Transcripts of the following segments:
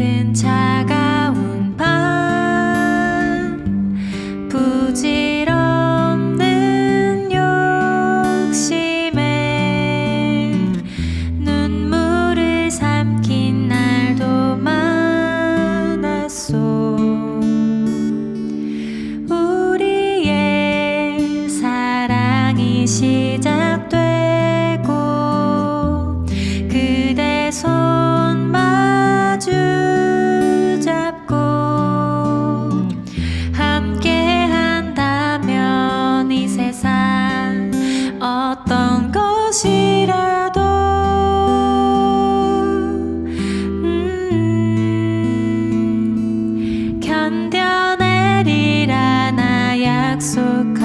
은 차가운 밤 부질없는 욕심에 눈물을 삼킨 날도 많았소. 우리의 사랑이 시작돼 견뎌내리라 나 약속하겠소.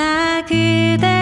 なくて